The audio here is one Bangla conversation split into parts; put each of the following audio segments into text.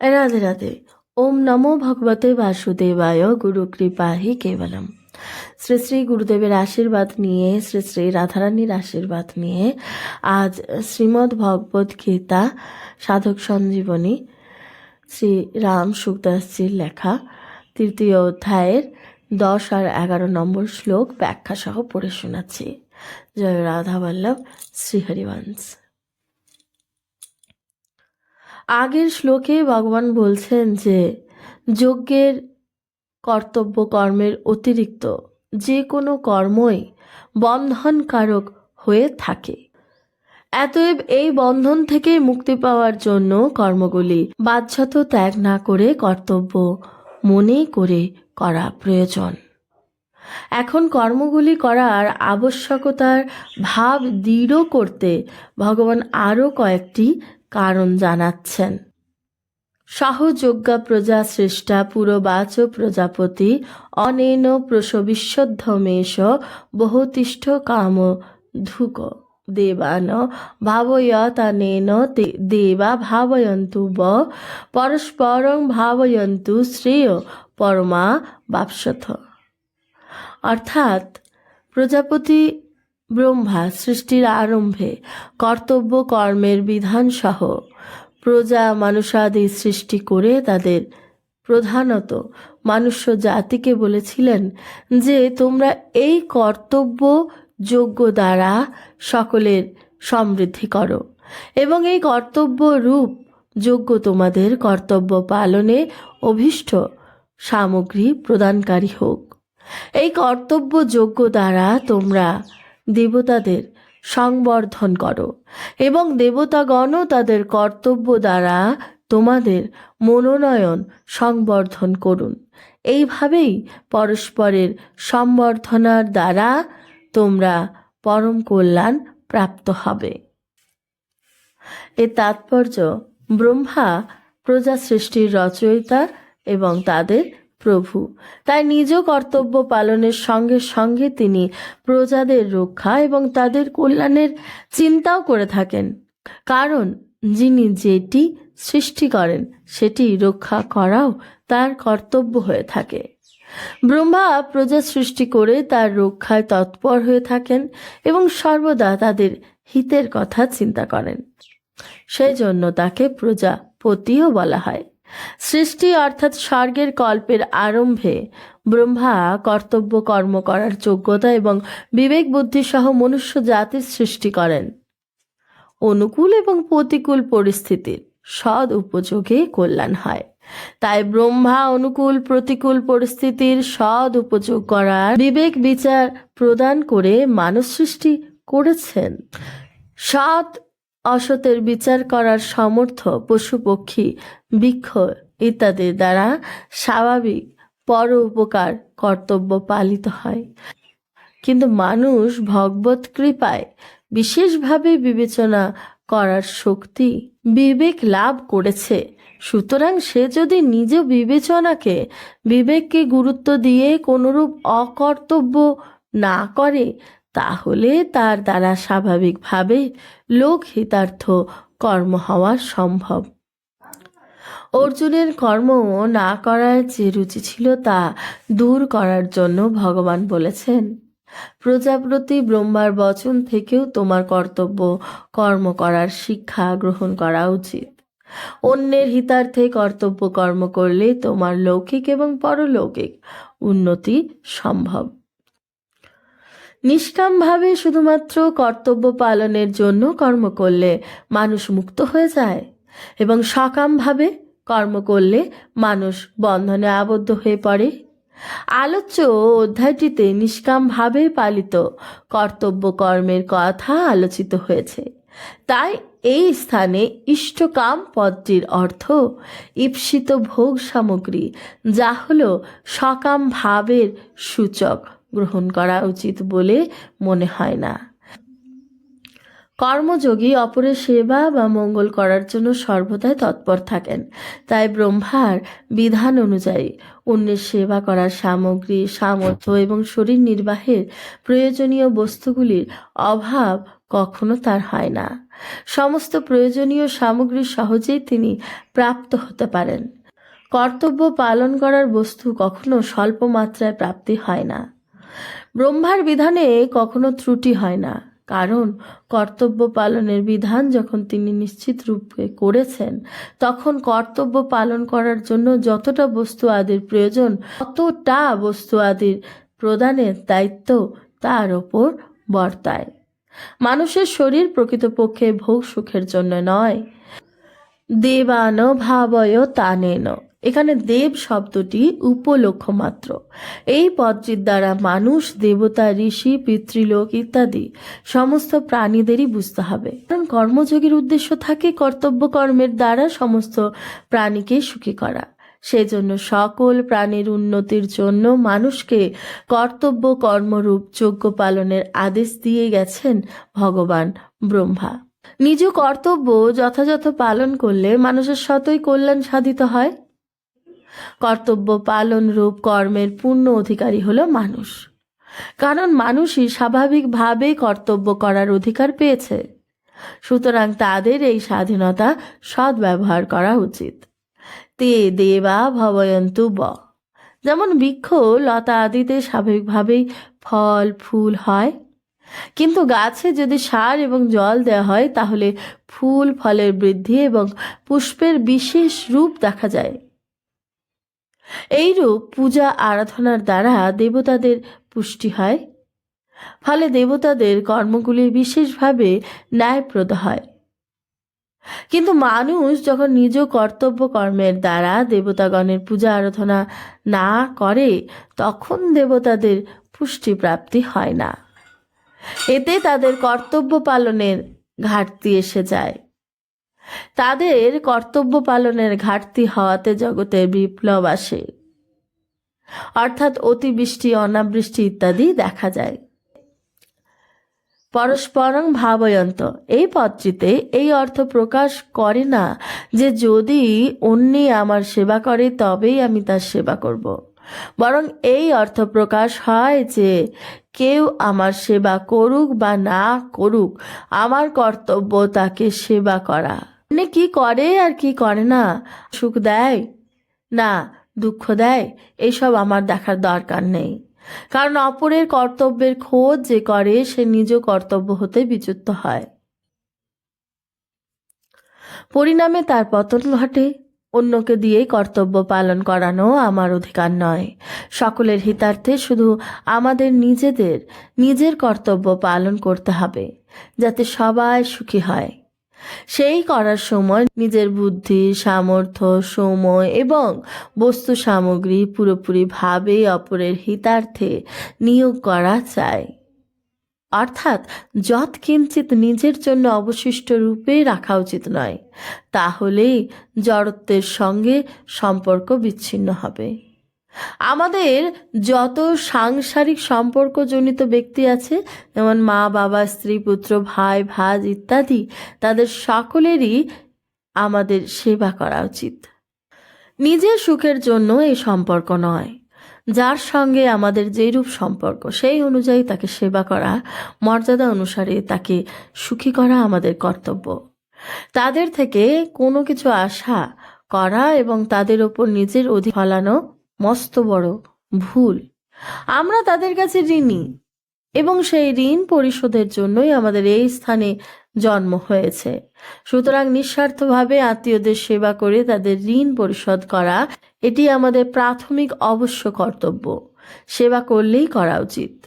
রাধে রাধে। ওম নমো ভগবতে বাসুদেবায় গুরু কৃপাহি কেবলম। শ্রী শ্রী গুরুদেবের আশীর্বাদ নিয়ে, শ্রী শ্রী রাধারানীর আশীর্বাদ নিয়ে আজ শ্রীমদ্ ভগবত গীতা সাধক সঞ্জীবনী শ্রী রাম সুখদাসজির লেখা, তৃতীয় অধ্যায়ের দশ আর এগারো নম্বর শ্লোক ব্যাখ্যা সহ পড়ে শোনাচ্ছি। জয় রাধা বল্লভ শ্রীহরিবংশ। আগের শ্লোকে ভগবান বলছেন যে, যজ্ঞের কর্তব্য কর্মের অতিরিক্ত। যে কোনো কর্মই বন্ধনকারক হয়ে থাকে। এতএব এই বন্ধন থেকে মুক্তি পাওয়ার জন্য কর্মগুলি বাধ্যত ত্যাগ না করে কর্তব্য মনে করে করা প্রয়োজন। এখন কর্মগুলি করার আবশ্যকতার ভাব দৃঢ় করতে ভগবান আরও কয়েকটি কারণ জানাচ্ছেন। সহযোগ্যা প্রজা শ্রেষ্ঠা পুরবাচ প্রজাপতি, অনেন প্রসবিশ্বদ্ধমেশ বহুতিষ্ঠ কাম ধুক, দেবান ভাবয়তানেন দেবা ভাবয়ন্তু ব, পরস্পরং ভাবয়ন্তু শ্রেয় পরমা বাপসথ। অর্থাৎ প্রজাপতি ব্রহ্মা সৃষ্টির আরম্ভে, কর্তব্য কর্মের বিধানসহ প্রজা মানুষাদি সৃষ্টি করে তাদের প্রধানত মানুষ্য জাতিকে বলেছিলেন যে তোমরা এই কর্তব্য যোগ্য দ্বারা সকলের সমৃদ্ধি করো এবং এই কর্তব্য রূপ যোগ্য তোমাদের কর্তব্য পালনে অভীষ্ট সামগ্রী প্রদানকারী হোক। এই কর্তব্য যোগ্য দ্বারা তোমরা দেবতাদের সংবর্ধন করো এবং দেবতাগণও তাদের কর্তব্য দ্বারা তোমাদের মনোনয়ন সংবর্ধন করুন। এইভাবেই পরস্পরের সম্বর্ধনার দ্বারা তোমরা পরম কল্যাণ প্রাপ্ত হবে। এর তাৎপর্য ব্রহ্মা প্রজা সৃষ্টির রচয়িতা এবং তাদের প্রভু। তাই নিজ কর্তব্য পালনের সঙ্গে সঙ্গে তিনি প্রজাদের রক্ষা এবং তাদের কল্যাণের চিন্তাও করে থাকেন। কারণ যিনি যেটি সৃষ্টি করেন, সেটি রক্ষা করাও তার কর্তব্য হয়ে থাকে। ব্রহ্মা প্রজা সৃষ্টি করে তার রক্ষায় তৎপর হয়ে থাকেন এবং সর্বদা তাদের হিতের কথা চিন্তা করেন। সেই জন্য তাকে প্রজাপতিও বলা হয়। সৃষ্টি অর্থাৎ স্বর্গের কল্পের আরম্ভে ব্রহ্মা কর্তব্য কর্ম করার যোগ্যতা এবং বিবেক বুদ্ধি সহ মনুষ্য জাতির সৃষ্টি করেন। অনুকূল এবং প্রতিকূল পরিস্থিতির সদ উপযোগে কল্যাণ হয়। তাই ব্রহ্মা অনুকূল প্রতিকূল পরিস্থিতির সদ উপযোগ করার বিবেক বিচার প্রদান করে মানব সৃষ্টি করেছেন। সৎ অসতের বিচার করার সমর্থ পশু পক্ষী বৃক্ষ ইত্যাদির দ্বারা স্বাভাবিক পর উপকার কর্তব্য পালিত হয়। কিন্তু মানুষ ভগবত কৃপায় বিশেষভাবে বিবেচনা করার শক্তি বিবেক লাভ করেছে। সুতরাং সে যদি নিজ বিবেচনাকে বিবেককে গুরুত্ব দিয়ে কোনোরূপ অকর্তব্য না করে তাহলে তার দ্বারা স্বাভাবিকভাবে লোকহিতার্থ কর্ম হওয়া সম্ভব। অর্জুনের কর্ম না করার যে রুচি ছিল তা দূর করার জন্য ভগবান বলেছেন, প্রজাপতি ব্রহ্মার বচন থেকেও তোমার কর্তব্য কর্ম করার শিক্ষা গ্রহণ করা উচিত। অন্যের হিতার্থে কর্তব্য কর্ম করলে তোমার লৌকিক এবং পরলৌকিক উন্নতি সম্ভব। নিষ্কামভাবে শুধুমাত্র কর্তব্য পালনের জন্য কর্ম করলে মানুষ মুক্ত হয়ে যায় এবং সকামভাবে কর্ম করলে মানুষ বন্ধনে আবদ্ধ হয়ে পড়ে। আলোচ্য অধ্যায়টিতে নিষ্কামভাবে পালিত কর্তব্য কর্মের কথা আলোচিত হয়েছে। তাই এই স্থানে ইষ্টকাম পদটির অর্থ ঈপ্সিত ভোগ সামগ্রী, যা হল সকাম ভাবের সূচক। গ্রহণ করা উচিত বলে মনে হয় না। কর্মযোগী অপরের সেবা বা মঙ্গল করার জন্য সর্বদাই তৎপর থাকেন। তাই ব্রহ্মার বিধান অনুযায়ী অন্যের সেবা করার সামগ্রী, সামর্থ্য এবং শরীর নির্বাহের প্রয়োজনীয় বস্তুগুলির অভাব কখনো তার হয় না। সমস্ত প্রয়োজনীয় সামগ্রী সহজেই তিনি প্রাপ্ত হতে পারেন। কর্তব্য পালন করার বস্তু কখনো স্বল্প মাত্রায় প্রাপ্তি হয় না। ব্রহ্মার বিধানে কখনো ত্রুটি হয় না, কারণ কর্তব্য পালনের বিধান যখন তিনি নিশ্চিত রূপে করেছেন, তখন কর্তব্য পালন করার জন্য যতটা বস্তু আদির প্রয়োজন, ততটা বস্তু আদির প্রদানের দায়িত্ব তার ওপর বর্তায়। মানুষের শরীর প্রকৃতপক্ষে ভোগ সুখের জন্য নয়। দেবান ভাবয় তানেন। এখানে দেব শব্দটি উপলক্ষ মাত্র। এই পদটির দ্বারা মানুষ, দেবতা, ঋষি, পিতৃলোক ইত্যাদি সমস্ত প্রাণীদেরই বুঝতে হবে। কারণ কর্মযোগীর উদ্দেশ্য থাকে কর্তব্য কর্মের দ্বারা সমস্ত প্রাণীকে সুখী করা। সেজন্য সকল প্রাণীর উন্নতির জন্য মানুষকে কর্তব্য, কর্মরূপ যোগ্য পালনের আদেশ দিয়ে গেছেন ভগবান ব্রহ্মা। নিজ কর্তব্য যথাযথ পালন করলে মানুষের শতই কল্যাণ সাধিত হয়। কর্তব্য পালন রূপ কর্মের পূর্ণ অধিকারী হলো মানুষ। কারণ মানুষই স্বাভাবিকভাবেই কর্তব্য করার অধিকার পেয়েছে। সুতরাং তাদের এই স্বাধীনতা সদ্ব্যবহার করা উচিত। তে দেবা ভবয়ন্তু ব। যেমন বৃক্ষ লতা আদিতে স্বাভাবিকভাবেই ফল, ফুল হয়। কিন্তু গাছে যদি সার এবং জল দেওয়া হয়, তাহলে ফুল, ফলের বৃদ্ধি এবং পুষ্পের বিশেষ রূপ দেখা যায়। এই রূপ পূজা আরাধনার দ্বারা দেবতাদের পুষ্টি হয়। ফলে দেবতাদের কর্মগুলি বিশেষভাবে ন্যায়প্রদ হয়। কিন্তু মানুষ যখন নিজ কর্তব্য কর্মের দ্বারা দেবতাগণের পূজা আরাধনা না করে, তখন দেবতাদের পুষ্টি প্রাপ্তি হয় না। এতে তাদের কর্তব্য পালনের ঘাটতি এসে যায়। তাদের কর্তব্য পালনের ঘাটতি হওয়াতে জগতে বিপ্লব আসে। অর্থাৎ অতিবৃষ্টি, অনাবৃষ্টি ইত্যাদি দেখা যায়। পরস্পরং ভাবয়ন্ত। এই পদটিতে এই অর্থ প্রকাশ করে না যে যদি অন্যে আমার সেবা করে, তবেই আমি তার সেবা করব। বরং এই অর্থ প্রকাশ হয় যে কেউ আমার সেবা করুক বা না করুক, আমার কর্তব্য তাকে সেবা করা। অন্য কি করে আর কি করে না? সুখ দেয়? না, দুঃখ দেয়? এসব আমার দেখার দরকার নেই। কারণ অপরের কর্তব্যের খোঁজ যে করে, সে নিজ কর্তব্য হতে বিচ্যুত হয়। পরিণামে তার পতন ঘটে। অন্যকে দিয়েই কর্তব্য পালন করানো আমার অধিকার নয়। সকলের হিতার্থে শুধু আমাদের নিজেদের, নিজের কর্তব্য পালন করতে হবে, যাতে সবাই সুখী হয়। সেই করার সময় নিজের বুদ্ধি, সামর্থ্য, সময় এবং বস্তু সামগ্রী পুরোপুরিভাবে অপরের হিতার্থে নিয়োগ করা চাই। অর্থাৎ যৎ কিঞ্চিত নিজের জন্য অবশিষ্ট রূপে রাখা উচিত নয়, তাহলেই জড়ত্বের সঙ্গে সম্পর্ক বিচ্ছিন্ন হবে। আমাদের যত সাংসারিক সম্পর্কজনিত ব্যক্তি আছে, যেমন মা, বাবা, স্ত্রী, পুত্র, ভাই, ভাজ ইত্যাদি, তাদের সকলেরই আমাদের সেবা করা উচিত। নিজের সুখের জন্য এই সম্পর্ক নয়। যার সঙ্গে আমাদের যেরূপ সম্পর্ক, সেই অনুযায়ী তাকে সেবা করা, মর্যাদা অনুসারে তাকে সুখী করা আমাদের কর্তব্য। তাদের থেকে কোনো কিছু আশা করা এবং তাদের ওপর নিজের অধিক ফলানো মস্ত বড়, ভুল। আমরা তাদের কাছে ঋণী এবং সেই ঋণ পরিশোধের জন্যই আমাদের এই স্থানে জন্ম হয়েছে। সুতরাং নিঃস্বার্থভাবে আত্মীয়দের সেবা করে তাদের ঋণ পরিশোধ করা, এটি আমাদের প্রাথমিক অবশ্য কর্তব্য। সেবা করলেই করা উচিত।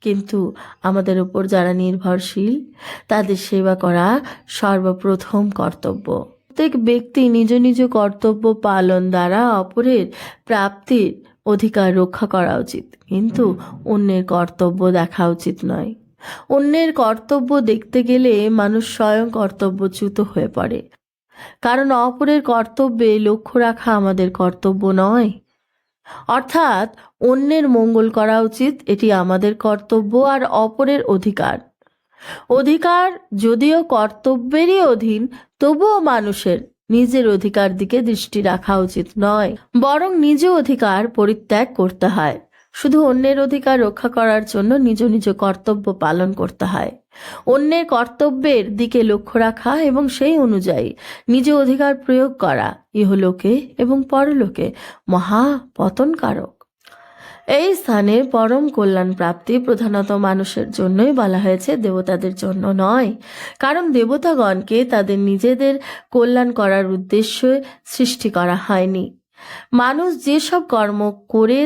কিন্তু আমাদের উপর যারা নির্ভরশীল, তাদের সেবা করা সর্বপ্রথম কর্তব্য। প্রত্যেক ব্যক্তি নিজ নিজ কর্তব্য পালন দ্বারা অপরের প্রাপ্তির অধিকার রক্ষা করা উচিত। কিন্তু অন্যের কর্তব্য দেখা উচিত নয়। অন্যের কর্তব্য দেখতে গেলে মানুষ স্বয়ং কর্তব্যচ্যুত হয়ে পড়ে। কারণ অপরের কর্তব্যে লক্ষ্য রাখা আমাদের কর্তব্য নয়। অর্থাৎ অন্যের মঙ্গল করা উচিত, এটি আমাদের কর্তব্য আর অপরের অধিকার। অধিকার যদিও কর্তব্যেরই অধীন তবুও মানুষের নিজের অধিকার দিকে দৃষ্টি রাখা উচিত নয়, বরং নিজ অধিকার পরিত্যাগ করতে হয়। শুধু অন্যের অধিকার রক্ষা করার জন্য নিজ নিজ কর্তব্য পালন করতে হয়। অন্যের কর্তব্যের দিকে লক্ষ্য রাখা এবং সেই অনুযায়ী নিজ অধিকার প্রয়োগ করা ইহলোকে এবং পরলোকে মহা পতনকারক এই স্থানে পরম কল্যাণ প্রাপ্তি প্রধানত মানুষের জন্যই বলা হয়েছে, দেবতাদের জন্য নয়। কারণ দেবতাগণকে তাদের নিজেদের কল্যাণ করার উদ্দেশ্যে সৃষ্টি করা হয়নি। মানুষ যেসব কর্ম করে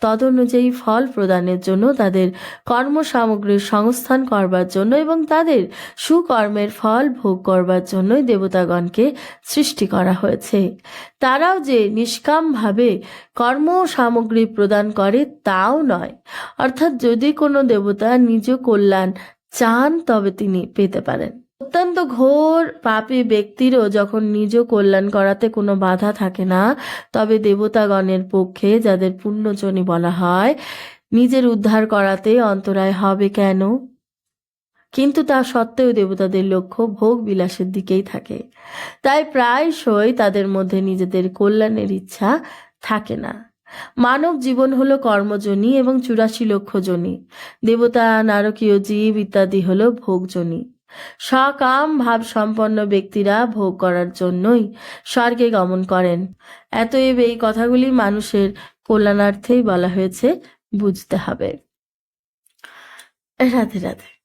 তদনুযায়ী ফল প্রদানের জন্য তাদের কর্ম সামগ্রীর সংস্থান করবার জন্য এবং তাদের সুকর্মের ফল ভোগ করবার জন্যই দেবতাগণকে সৃষ্টি করা হয়েছে। তারাও যে নিষ্কামভাবে কর্ম সামগ্রী প্রদান করে তাও নয়। অর্থাৎ যদি কোনো দেবতা নিজ কল্যাণ চান, তবে তিনি পেতে পারেন। অত্যন্ত ঘোর পাপী ব্যক্তিরও যখন নিজ কল্যাণ করাতে কোনো বাধা থাকে না, তবে দেবতাগণের পক্ষে যাদের পুণ্যজনী বলা হয়, নিজের উদ্ধার করাতে অন্তরায় হবে কেন? কিন্তু তা সত্ত্বেও দেবতাদের লক্ষ্য ভোগ বিলাসের দিকেই থাকে। তাই প্রায়শই তাদের মধ্যে নিজেদের কল্যাণের ইচ্ছা থাকে না। মানব জীবন হলো কর্মজনী এবং চুরাশি লক্ষ জনী। দেবতা, নারকীয় জীব ইত্যাদি হলো ভোগজনী। সকাম ভাব সম্পন্ন ব্যক্তিরা ভোগ করার জন্যই স্বর্গে গমন করেন। এতএব এই কথাগুলি মানুষের কল্যাণার্থেই বলা হয়েছে, বুঝতে হবে। রাধে রাধে।